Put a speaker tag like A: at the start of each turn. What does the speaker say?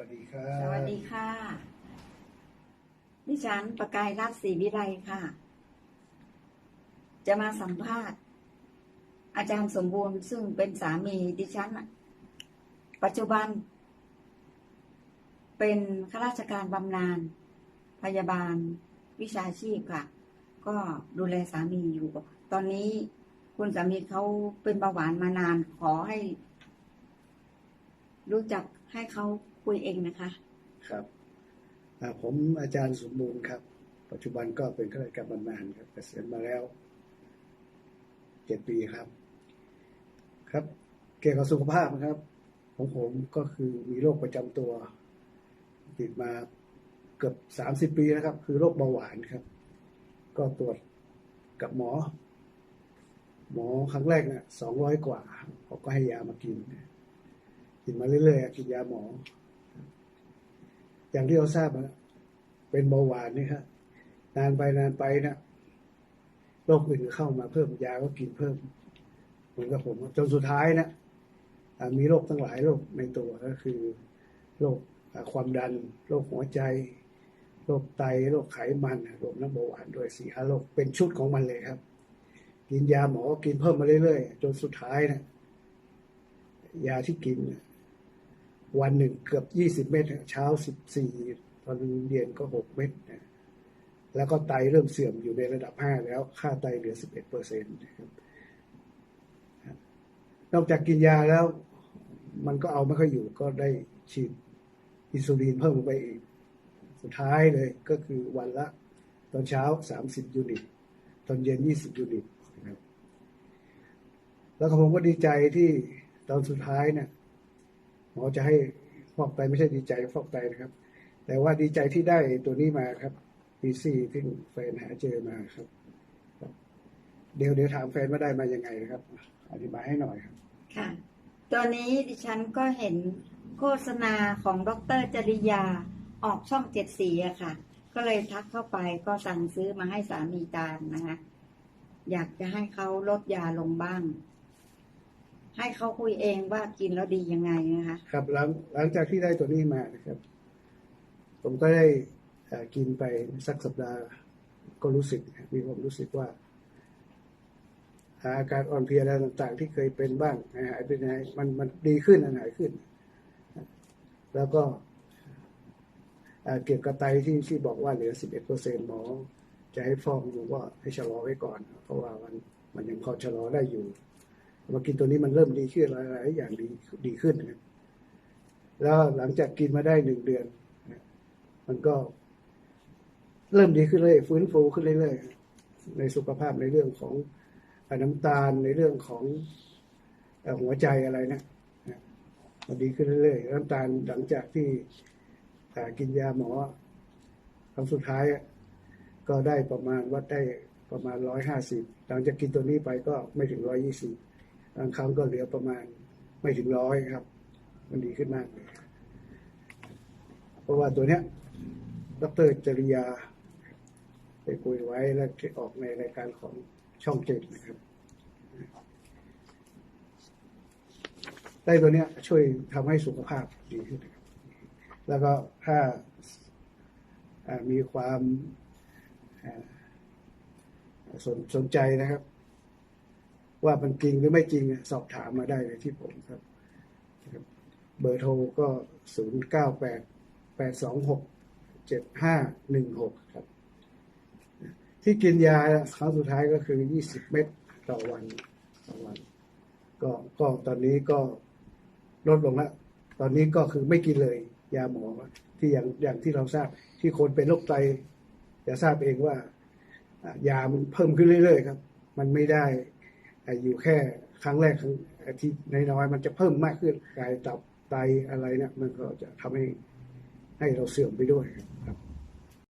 A: วัสดีครั
B: สวัสดีค่ะดิฉันประกายรัตน์ศรีวิไลค่ะ จะมาสัมภาษณ์ อาจารย์สมบูรณ์ซึ่งเป็นสามีดิฉัน ปัจจุบัน เป็นข้าราชการบำนาญพยาบาลวิชาชีพค่ะ ก็ดูแลสามีอยู่ ตอนนี้คุณสามีเขาเป็นเบาหวานมานานขอให้ รู้จักให้เขา คุยเองนะคะ
A: ครับผมอาจารย์สมบูรณ์ครับ ปัจจุบันก็เป็นข้าราชการบำนาญครับเกษียณมาแล้วเจ็ดปีครับ ครับ เกี่ยวกับสุขภาพนะครับ ของผมก็คือมีโรคประจำตัว ติดมาเกือบสามสิบปีนะครับ คือโรคเบาหวานครับ ก็ตรวจกับหมอ หมอครั้งแรกเนี่ยสองร้อยกว่าเขาก็ให้ยามากิน กินมาเรื่อยๆกินยาหมอ อย่างที่เราทราบนะเป็นเบาหวานนี่ครับนานไปนานไปนะโรคอื่นเข้ามาเพิ่มยาก็กินเพิ่มเหมือนกับผมจนสุดท้ายนะอ่ามีโรคทั้งหลายโรคในตัวก็คือโรคความดันโรคหัวใจโรคไตโรคไขมันโรคน้ำเบาหวานด้วยสี่ห้าโรคเป็นชุดของมันเลยครับ กินยาหมอก็กินเพิ่มมาเรื่อยๆจนสุดท้ายนะยาที่กินเนี่ย วันหนึ่งเกือบยี่สิบเม็ดเช้าสิบสี่ตอนเย็นก็หกเม็ดนะแล้วก็ไตเริ่มเสื่อมอยู่ในระดับห้าแล้วค่าไตเหลือสิบเอ็ดเปอร์เซ็นต์นอกจากกินยาแล้วมันก็เอาไม่ค่อยอยู่ก็ได้ฉีดอินซูลินเพิ่มไปอีก สุดท้ายเลยก็คือวันละ ตอนเช้าสามสิบยูนิต ตอนเย็นยี่สิบยูนิตแล้วก็ผมก็ดีใจที่ตอนสุดท้ายเนี่ย หมอจะให้ฟอกไตไม่ใช่ดีใจฟอกไตนะครับ แต่ว่าดีใจที่ได้ตัวนี้มาครับปีซี่ที่แฟนหาเจอมาครับ เดี๋ยวเดี๋ยวถามแฟนว่าได้มายังไงนะครับ อธิบายให้หน่อยครับ
B: ค่ะตอนนี้ดิฉันก็เห็นโฆษณาของดรจริยาออกช่องเจ็ดสีอะค่ะ ก็เลยทักเข้าไปก็สั่งซื้อมาให้สามีทานนะคะอยากจะให้เขาลดยาลงบ้าง ให้เขาคุยเองว่ากินแล้วดียังไงนะคะ
A: ครับหลังหลังจากที่ได้ตัวนี้มานะครับ ผมก็ได้กินไปสักสัปดาห์ก็รู้สึก มีความรู้สึกว่าอาการอ่อนเพลียอะไรต่างๆ ที่เคยเป็นบ้างหายไปไหนมันมันดีขึ้นหายขึ้น แล้วก็เอ่อเกี่ยวกับไตที่ที่บอกว่าเหลือ 11เปอร์เซ็นหมอ จะให้ฟอกดูว่าให้ชะลอไว้ก่อน เพราะว่ามันมันยังพอชะลอได้อยู่ มากินตัวนี้มันเริ่มดีขึ้นหลายๆอย่างดีดีขึ้นนะแล้วหลังจากกินมาได้หนึ่งเดือนมันก็ เริ่มดีขึ้นเลยฟื้นฟูขึ้นเรื่อยๆในสุขภาพในเรื่องของน้ำตาลในเรื่องของหัวใจอะไรนะมันดีขึ้นเรื่อยๆน้ำตาลหลังจากที่อ่กินยาหมอครั้งสุดท้ายก็ได้ประมาณวัดได้ประมาณร้อยห้าสิบหลังจากกินตัวนี้ไปก็ไม่ถึงร้อยยี่สิบ บางครั้งก็เหลือประมาณไม่ถึงร้อยครับ มันดีขึ้นมากเลยเพราะว่าตัวเนี้ย ดรจริยา ไปคุยไว้และที่ออกในรายการของช่องเจ็ดนะครับได้ตัวเนี้ย ช่วยทำให้สุขภาพดีขึ้นนะครับแล้วก็ถ้ามีความสนสนใจนะครับ ว่ามันจริงหรือไม่จริงเนี่ยสอบถามมาได้เลยที่ผมครับ เบอร์โทรก็ศูนย์เก้าแปดแปดสองหกเจ็ดห้าหนึ่งหกครับ ที่กินยาครั้งสุดท้ายก็คือยี่สิบเม็ดต่อวันต่อวัน ก็ก็ตอนนี้ก็ลดลงแล้ว ตอนนี้ก็คือไม่กินเลยยาหมอที่อย่างอย่างที่เราทราบที่คนเป็นโรคไตจะทราบเองว่า ยามันเพิ่มขึ้นเรื่อยๆครับ มันไม่ได้ อ่อยู่แค่ครั้งแรกครั้งที่น้อยๆมันจะเพิ่มมากขึ้นกายตับไตอะไรเนี่ยมันก็จะทำให้ให้เราเสื่อมไปด้วยครับ